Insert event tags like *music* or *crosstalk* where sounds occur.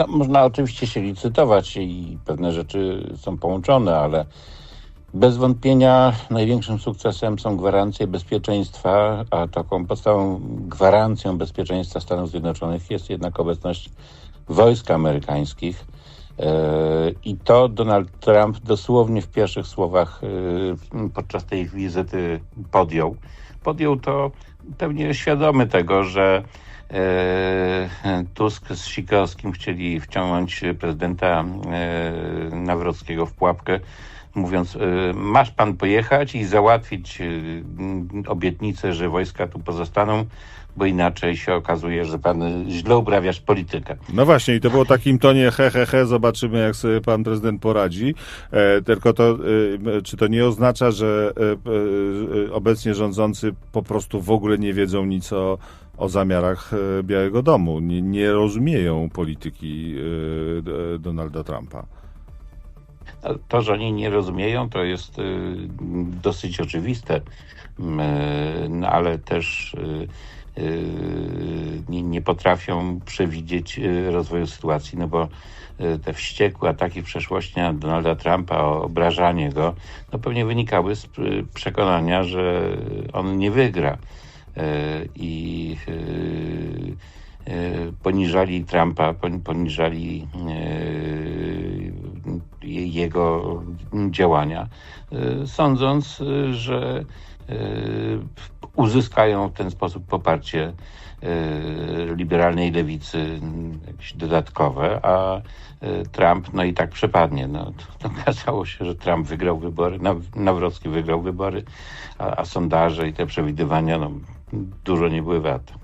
No, można oczywiście się licytować i pewne rzeczy są połączone, ale bez wątpienia największym sukcesem są gwarancje bezpieczeństwa, a taką podstawową gwarancją bezpieczeństwa Stanów Zjednoczonych jest jednak obecność wojsk amerykańskich. E, I to Donald Trump dosłownie w pierwszych słowach e, podczas tej wizyty podjął. Podjął to pewnie świadomy tego, że Tusk z Sikorskim chcieli wciągnąć prezydenta Nawrockiego w pułapkę mówiąc, masz pan pojechać i załatwić obietnicę, że wojska tu pozostaną, bo inaczej się okazuje, że pan źle uprawiasz politykę. No właśnie, i to było takim tonie he, he, he, zobaczymy jak sobie pan prezydent poradzi. E, tylko to, e, czy to nie oznacza, że e, e obecnie rządzący po prostu w ogóle nie wiedzą nic o, o zamiarach e, Białego Domu, nie, nie rozumieją polityki e, Donalda Trumpa? To, że oni nie rozumieją, to jest dosyć oczywiste, no, ale też nie, nie potrafią przewidzieć rozwoju sytuacji, no bo te wściekłe ataki w przeszłości na Donalda Trumpa, obrażanie go, no pewnie wynikały z przekonania, że on nie wygra. I poniżali Trumpa, poniżali jego działania, sądząc, że uzyskają w ten sposób poparcie liberalnej lewicy jakieś dodatkowe, a Trump no i tak przepadnie. No, *laughs* okazało się, że Trump wygrał wybory, Nawrocki wygrał wybory, a, a sondaże i te przewidywania no, dużo nie były warte.